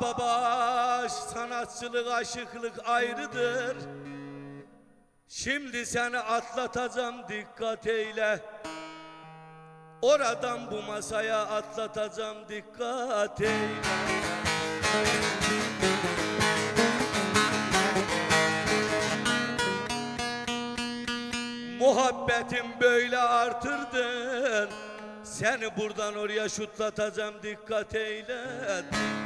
Baba sanatçılık aşıklık ayrıdır. Şimdi seni atlatacağım dikkat eyle. Oradan bu masaya atlatacağım dikkat eyle. Muhabbetim böyle artırdın. Seni buradan oraya şutlatacağım dikkat eyle. Dikkat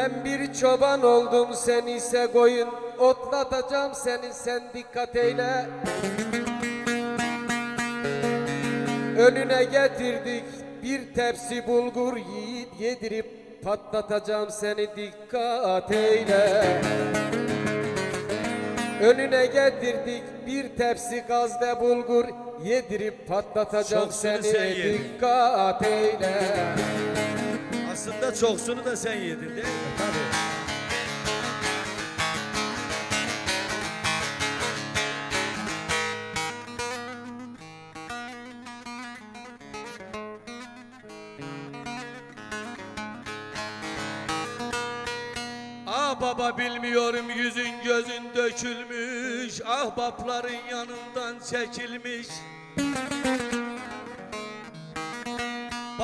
Ben bir çoban oldum sen ise koyun. Otlatacağım seni sen dikkat eyle. Önüne getirdik bir tepsi bulgur yiğit yedirip patlatacağım seni dikkat eyle. Önüne getirdik bir tepsi gazde bulgur yedirip patlatacağım Çoksun seni sen dikkat eyle Aslında çoksunu da sen yedin değil mi? Tabii. Ah baba bilmiyorum yüzün gözün dökülmüş Ahbapların yanından çekilmiş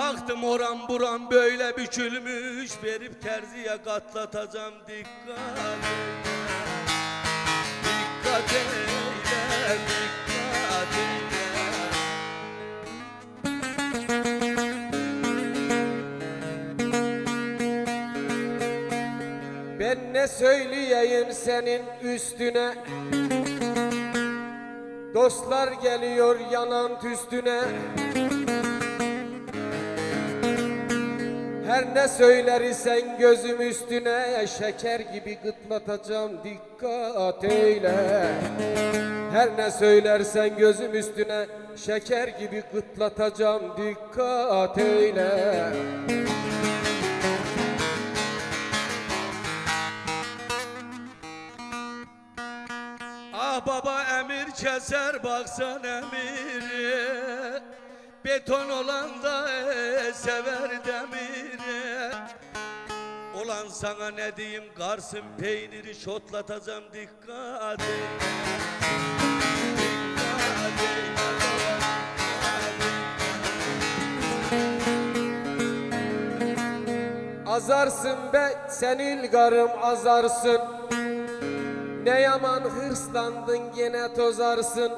Baktım oran buran böyle bükülmüş. Verip terziye katlatacağım. Dikkat Dikkat eyle, dikkat eyle Ben ne söyleyeyim senin üstüne? Dostlar geliyor yanan üstüne Her ne söylersen gözüm üstüne Şeker gibi gıtlatacağım dikkat eyle. Her ne söylersen gözüm üstüne Şeker gibi gıtlatacağım dikkat eyle. Ah baba emir keser baksan emiri Beton olan da sever demiri Olan sana ne diyeyim Kars'ın peyniri şotlatacağım dikkat et. Dikkat Azarsın be sen ilgarım azarsın. Ne yaman hırslandın gene tozarsın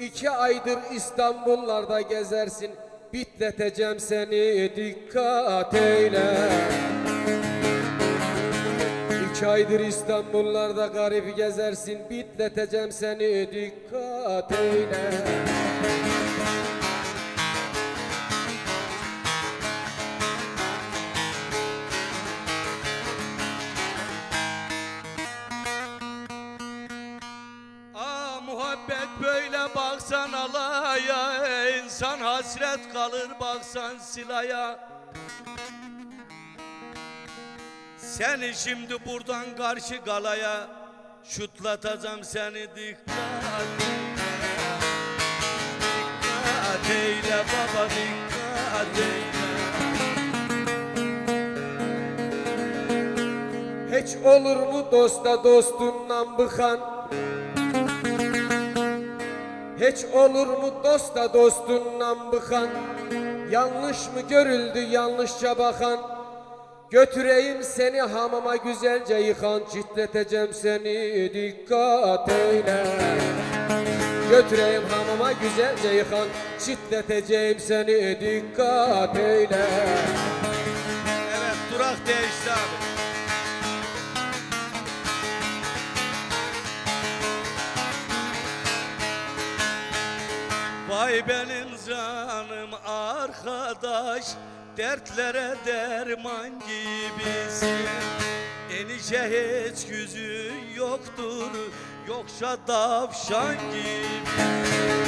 İki aydır İstanbullarda gezersin. Bitleteceğim seni dikkat eyle. İki aydır İstanbullarda garip gezersin. Bitleteceğim seni dikkat eyle muhabbet böyle baksan alaya insan hasret kalır baksan silaya. Seni şimdi buradan karşı galaya Şutlatacağım seni dikkat Dikkat eyle baba dikkat eyle. Hiç olur mu dosta dostundan bıkan Hiç olur mu dosta dostundan bıkan Yanlış mı görüldü yanlışça bakan? Götüreyim seni hamama güzelce yıkan. Çitleteceğim seni dikkat eyle. Götüreyim hamama güzelce yıkan. Çitleteceğim seni dikkat eyle. Evet durak değişti abi arkadaş Dertlere derman gibisin. Enişe hiç yüzün yoktur Yoksa tavşan gibisin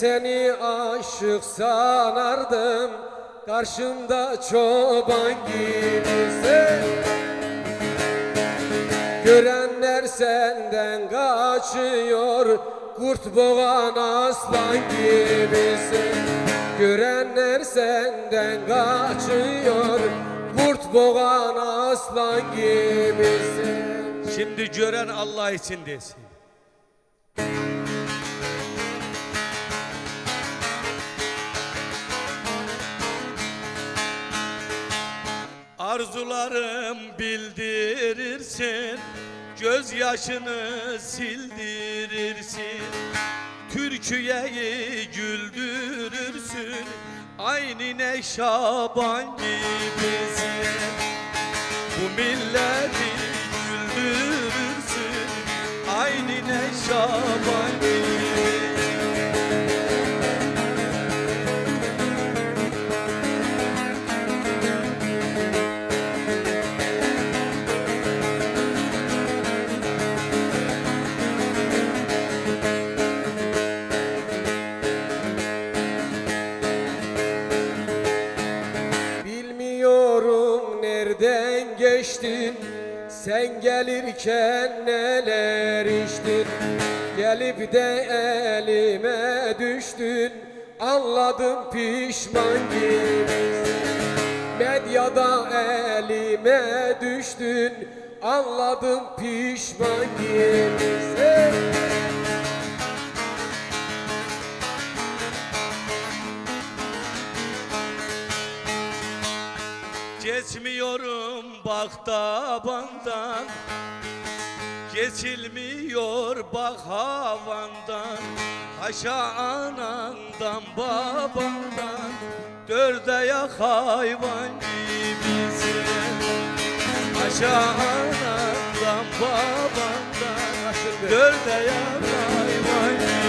seni aşık sanardım. Karşımda çoban gibisin Görenler senden kaçıyor Kurt boğan aslan gibisin Görenler senden kaçıyor Kurt boğan aslan gibisin Şimdi gören Allah için desin. Arzularım bildirirsin Gözyaşını sildirirsin. Türkiye'yi güldürürsün Aynine Şaban gibisin. Bu milleti güldürürsün Aynine Şaban geçtin Sen gelirken neler içtin? Gelip de elime düştün. Anladım pişman gibisin. Medyada elime düştün. Anladım pişman gibisin. Geçmiyorum bak tabandan Geçilmiyor bak havandan. Haşa anandan babandan Dört ayak hayvan gibisin Haşa anandan babandan Dört ayak hayvan gibisin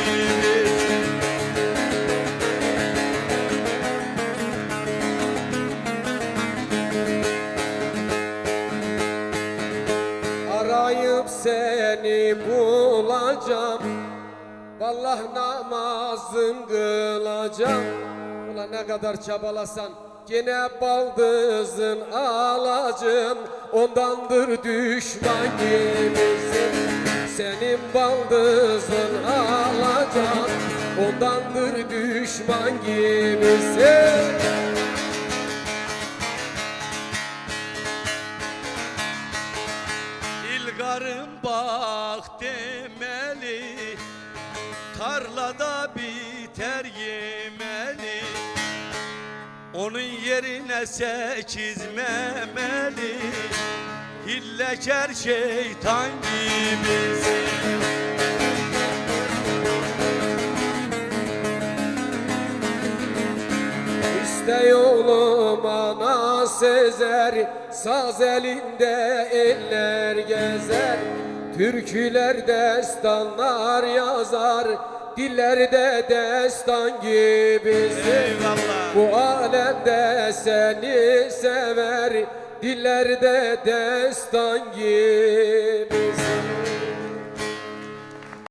seni bulacağım. Vallahi namazım kılacağım. Ulan ne kadar çabalasan Gene baldızın alacağım. Ondandır düşman gibisin Senin baldızın alacağım. Ondandır düşman gibisin İlgarım bak demeli Tarlada biter yemeli. Onun yerine sekiz memeli Hilleker şeytan gibisin İşte yolum ana sezer Saz elinde eller gezer Türküler destanlar yazar. Dillerde destan gibisin. Eyvallah. Bu alemde seni sever Dillerde destan gibisin